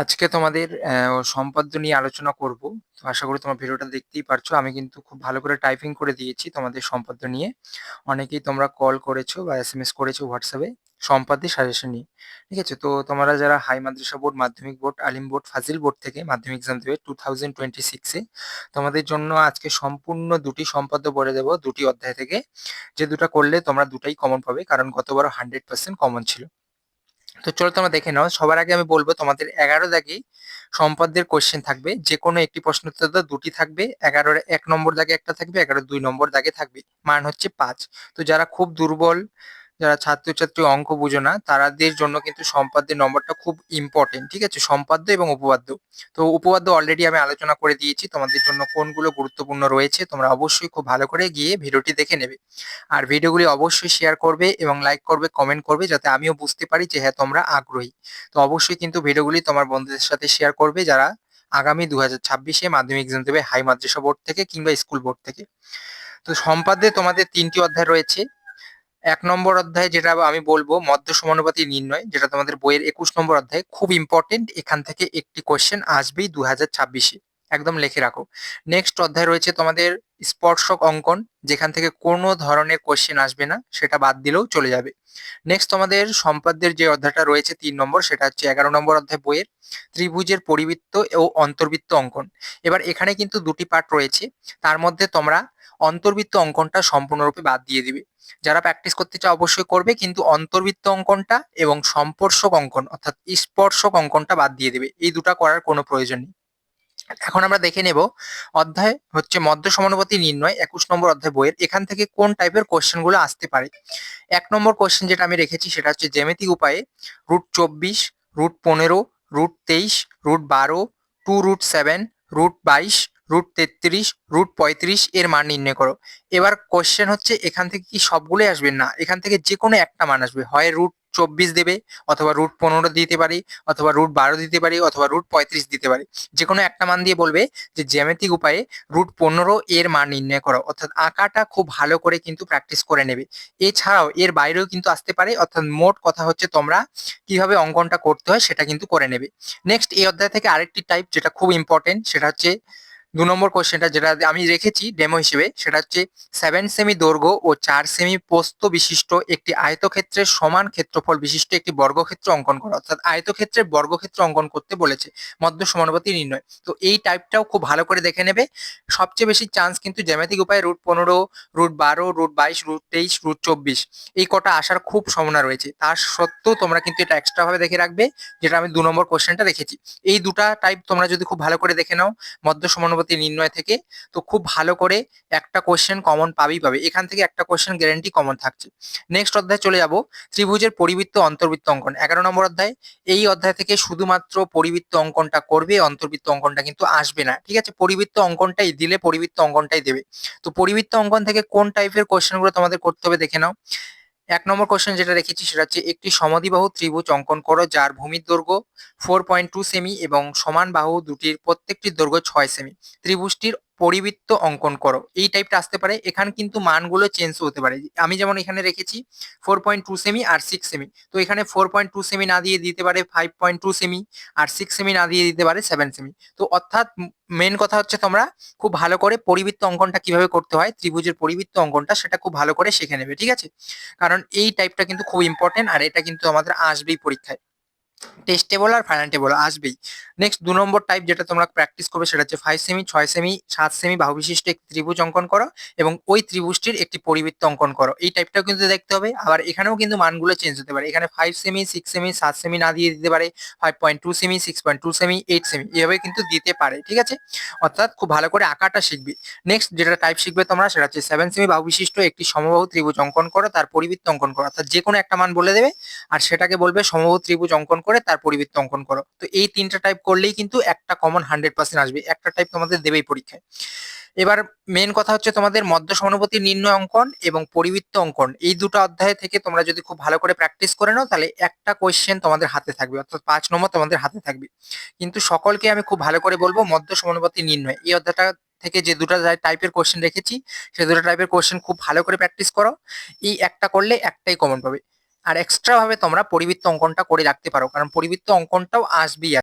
আজকে তোমাদের সম্পাদ্য নিয়ে আলোচনা করব। তো আশা করি তোমার ভিডিওটা দেখতেই পারছ। আমি কিন্তু খুব ভালো করে টাইপিং করে দিয়েছি তোমাদের সম্পাদ্য নিয়ে। অনেকেই তোমরা কল করেছ বা এস এম এস করেছ হোয়াটসঅ্যাপে সম্পাদ্যের সাজেশন নিয়ে। ঠিক আছে? তো তোমরা যারা হাই মাদ্রাসা বোর্ড মাধ্যমিক বোর্ড আলিম বোর্ড ফাজিল বোর্ড থেকে মাধ্যমিক এক্সাম দেবে টু থাউজেন্ড টোয়েন্টি সিক্সে তোমাদের জন্য আজকে সম্পূর্ণ দুটি সম্পাদ্য বলে দেবো। দুটি অধ্যায় থেকে যে দুটো করলে তোমরা দুটাই কমন পাবে। কারণ গতবারও হান্ড্রেড পার্সেন্ট কমন ছিল। তো চলো তোমরা দেখে নাও, সবার আগে আমি বলব তোমাদের এগারো দাগে সম্পদের কোশ্চেন থাকবে। যে কোনো একটি প্রশ্ন উত্তর দুটি থাকবে। এগারোর এক নম্বর দাগে একটা থাকবে এগারো দুই নম্বর দাগে থাকবে। মান হচ্ছে পাঁচ। তো যারা খুব দুর্বল যারা ছাত্রছাত্রী অঙ্ক বুঝো না তাদের জন্য কিন্তু সম্পাদ্যের নম্বরটা খুব ইম্পর্টেন্ট ঠিক আছে? সম্পাদ্য এবং উপপাদ্য। তো উপপাদ্য অলরেডি আমি আলোচনা করে দিয়েছি, তোমাদের জন্য কোনগুলো গুরুত্বপূর্ণ রয়েছে, তোমরা অবশ্যই খুব ভালো করে গিয়ে ভিডিওটি দেখে নেবে। আর ভিডিওগুলি অবশ্যই শেয়ার করবে এবং লাইক করবে কমেন্ট করবে, যাতে আমিও বুঝতে পারি যে হ্যাঁ তোমরা আগ্রহী। তো অবশ্যই কিন্তু ভিডিওগুলি তোমার বন্ধুদের সাথে শেয়ার করবে, যারা আগামী দু হাজার ছাব্বিশে মাধ্যমিক এক্সাম দেবে, হাই মাদ্রাসা বোর্ড থেকে কিংবা স্কুল বোর্ড থেকে। তো সম্পাদ্যে তোমাদের তিনটি অধ্যায় রয়েছে। এক নম্বর অধ্যায় যেটা আমি বলব, মধ্য সমানুপাতি নির্ণয়, যেটা তোমাদের বইয়ের একুশ নম্বর অধ্যায়, খুব ইম্পর্টেন্ট এখান থেকে একটি কোয়েশ্চেন আসবেই দু হাজার ছাব্বিশে। একদম লিখে রাখো। নেক্সট অধ্যায় রয়েছে তোমাদের স্পর্শক অঙ্কন, যেখান থেকে কোনো ধরনের কোশ্চেন আসবে না, সেটা বাদ দিলেও চলে যাবে। নেক্সট তোমাদের সম্পাদ্যের যে অধ্যায়টা রয়েছে তিন নম্বর, সেটা হচ্ছে এগারো নম্বর অধ্যায় বইয়ের, ত্রিভুজের পরিবৃত্ত ও অন্তর্বৃত্ত অঙ্কন। এবার এখানে কিন্তু দুটি পার্ট রয়েছে, তার মধ্যে তোমরা অন্তর্বৃত্ত অঙ্কনটা সম্পূর্ণরূপে বাদ দিয়ে দিবে। যারা প্র্যাকটিস করতে চাও অবশ্যই করবে, কিন্তু অন্তর্বৃত্ত অঙ্কনটা এবং সম্পর্শক অঙ্কন, অর্থাৎ স্পর্শক অঙ্কনটা বাদ দিয়ে দেবে। এই দুটা করার কোনো প্রয়োজন নেই। এখন আমরা দেখে নেব অধ্যায় হচ্ছে মধ্য সমানুপাতি নির্ণয়, একুশ নম্বর অধ্যায় বইয়ের। এখান থেকে কোন টাইপের কোশ্চেনগুলো আসতে পারে? এক নম্বর কোশ্চেন যেটা আমি রেখেছি সেটা হচ্ছে জ্যামিতিক উপায়ে রুট চব্বিশ রুট পনেরো রুট তেইশ রুট বারো টু রুট সেভেন রুট বাইশ রুট তেত্রিশ রুট পঁয়ত্রিশ এর মান নির্ণয় করো। এবার কোশ্চেন হচ্ছে এখান থেকে কি সবগুলোই আসবে? না, এখান থেকে যে কোনো একটা মান আসবে। হয় রুট চব্বিশ দেবে অথবা রুট পনেরো দিতে পারি, অথবা রুট বারো দিতে পারি, অথবা রুট পঁয়ত্রিশ দিতে পারি। যে কোনো একটা মান দিয়ে বলবে যে জ্যামিতিক উপায়ে রুট পনেরো এর মান নির্ণয় করো। অর্থাৎ আঁকাটা খুব ভালো করে কিন্তু প্র্যাকটিস করে নেবে। এছাড়াও এর বাইরেও কিন্তু আসতে পারে, অর্থাৎ মোট কথা হচ্ছে তোমরা কীভাবে অঙ্কনটা করতে হয় সেটা কিন্তু করে নেবে। নেক্সট এই অধ্যায় থেকে আরেকটি টাইপ যেটা খুব ইম্পর্টেন্ট সেটা হচ্ছে দু নম্বর কোশ্চেনটা যেটা আমি রেখেছি ডেমো হিসেবে, সেটা হচ্ছে সেভেন সেমি দৈর্ঘ্য ও চার সেমি পোস্ত বিশিষ্ট একটি আয়তক্ষেত্রের সমান ক্ষেত্রফল বিশিষ্ট একটি বর্গক্ষেত্র অঙ্কন করা। অর্থাৎ আয়তক্ষেত্রের বর্গক্ষেত্র অঙ্কন করতে বলেছে, মধ্য সমানুপাতি নির্ণয়। তো এই টাইপটাও খুব ভালো করে দেখে নেবে। সবচেয়ে বেশি চান্স কিন্তু জ্যামিতিক উপায়ে রুট পনেরো রুট বারো রুট বাইশ রুট তেইশ রুট চব্বিশ। এই কটা আসার খুব সম্ভাবনা রয়েছে। তার সত্ত্বেও তোমরা কিন্তু এটা এক্সট্রা ভাবে দেখে রাখবে, যেটা আমি দু নম্বর কোশ্চেনটা রেখেছি এই দুটা টাইপ তোমরা যদি খুব ভালো করে দেখে নাও, মধ্য সমানুপাতি পদ্ধতি নির্ণয় থেকে, তো খুব ভালো করে একটা কোশ্চেন কমন পাবেই পাবে। এখান থেকে একটা কোশ্চেন গ্যারেন্টি কমন থাকছে। নেক্সট অধ্যায় চলে যাব, ত্রিভুজের পরিবৃত্ত অন্তর্বৃত্ত অঙ্কন। এগারো নম্বর অধ্যায়, এই অধ্যায় থেকে শুধুমাত্র পরিবৃত্ত অঙ্কনটা করবে, অন্তর্বৃত্ত অঙ্কনটা কিন্তু আসবে না। ঠিক আছে? পরিবৃত্ত অঙ্কনটাই দিলে পরিবৃত্ত অঙ্কনটাই দেবে। তো পরিবৃত্ত অঙ্কন থেকে কোন টাইপের কোশ্চেনগুলো তোমাদের করতে হবে দেখে নাও। এক নম্বর কোশ্চেন যেটা রেখেছি সেটা হচ্ছে একটি সমাধিবাহু ত্রিভুজ অঙ্কন করো যার ভূমির দৈর্ঘ্য ফোর পয়েন্ট টু সেমি এবং সমান বাহু দুটির প্রত্যেকটির দৈর্ঘ্য ছয় সেমি ত্রিভুজটির পরিবৃত্ত অঙ্কন করো। এই টাইপটা আসতে পারে। এখানে কিন্তু মানগুলো চেঞ্জ হতে পারে। আমি যেমন এখানে রেখেছি ফোর পয়েন্ট টু সেমি আর সিক্স সেমি তো এখানে ফোর পয়েন্ট টু সেমি না দিয়ে দিতে পারে ফাইভ পয়েন্ট টু সেমি আর সিক্স সেমি না দিয়ে দিতে পারে সেভেন সেমি তো অর্থাৎ মেন কথা হচ্ছে তোমরা খুব ভালো করে পরিবৃত্ত অঙ্কনটা কীভাবে করতে হয়, ত্রিভুজের পরিবৃত্ত অঙ্কনটা সেটা খুব ভালো করে শিখে নেবে, ঠিক আছে? কারণ এই টাইপটা কিন্তু খুব ইম্পর্টেন্ট আর এটা কিন্তু আমাদের আসবেই পরীক্ষায়। টেস্টেবল আর ফাইনাল টেবল আসবেই। নেক্সট দু নম্বর টাইপ যেটা তোমরা প্র্যাকটিস করবে সেটা হচ্ছে ফাইভ সেমি ছয় সেমি সাত সেমি বাহু বিশিষ্ট একটি ত্রিভুজ অঙ্কন করো এবং ওই ত্রিভুজটির একটি পরিবৃত্ত অঙ্কন করো। এই টাইপটাও কিন্তু দেখতে হবে। আবার এখানেও কিন্তু মানগুলো চেঞ্জ হতে পারে। এখানে ফাইভ সেমি সিক্স সেমি সাত সেমি না দিয়ে দিতে পারে। Five point two semi six point two semi eight semi এভাবে কিন্তু দিতে পারে, ঠিক আছে? অর্থাৎ খুব ভালো করে আঁকাটা শিখবে। নেক্সট যেটা টাইপ শিখবে তোমরা সেটা হচ্ছে সেভেন সেমি বাহু বিশিষ্ট একটি সমবাহু ত্রিভুজ অঙ্কন করো, তার পরিবৃত্ত অঙ্কন করো। অর্থাৎ যে কোনো একটা মান বলে দেবে আর সেটাকে বলবে সমবাহু ত্রিভুজ অঙ্কন করে তার পরিবৃত্ত অঙ্কন করো। তো এই তিনটা টাইপ করলেই কিন্তু একটা কমন হান্ড্রেড পার্সেন্ট আসবে। একটা টাইপ তোমাদের দেবেই পরীক্ষায়। এবার মেন কথা হচ্ছে তোমাদের মধ্য সমানুপাতি নির্ণয় অঙ্কন এবং পরিবৃত্ত অঙ্কন। এই দুটো অধ্যায় থেকে তোমরা যদি খুব ভালো করে প্র্যাকটিস করে নাও, তাহলে একটা কোয়েশ্চেন তোমাদের হাতে থাকবে। অর্থাৎ পাঁচ নম্বর তোমাদের হাতে থাকবে। কিন্তু সকলকে আমি খুব ভালো করে বলব, মধ্য সমানুপাতি নির্ণয়। এই অধ্যায়টা থেকে যে দুটো টাইপের কোশ্চেন রেখেছি, সে দুটো টাইপের কোশ্চেন খুব ভালো করে প্র্যাকটিস করো। এই একটা করলে একটাই কমন পাবে। আর এক্সট্রা ভাবে তোমরা পরিবৃত্ত অঙ্কনটা করে রাখতে পারো কারণ পরিবৃত্ত অঙ্কনটাও আসবেই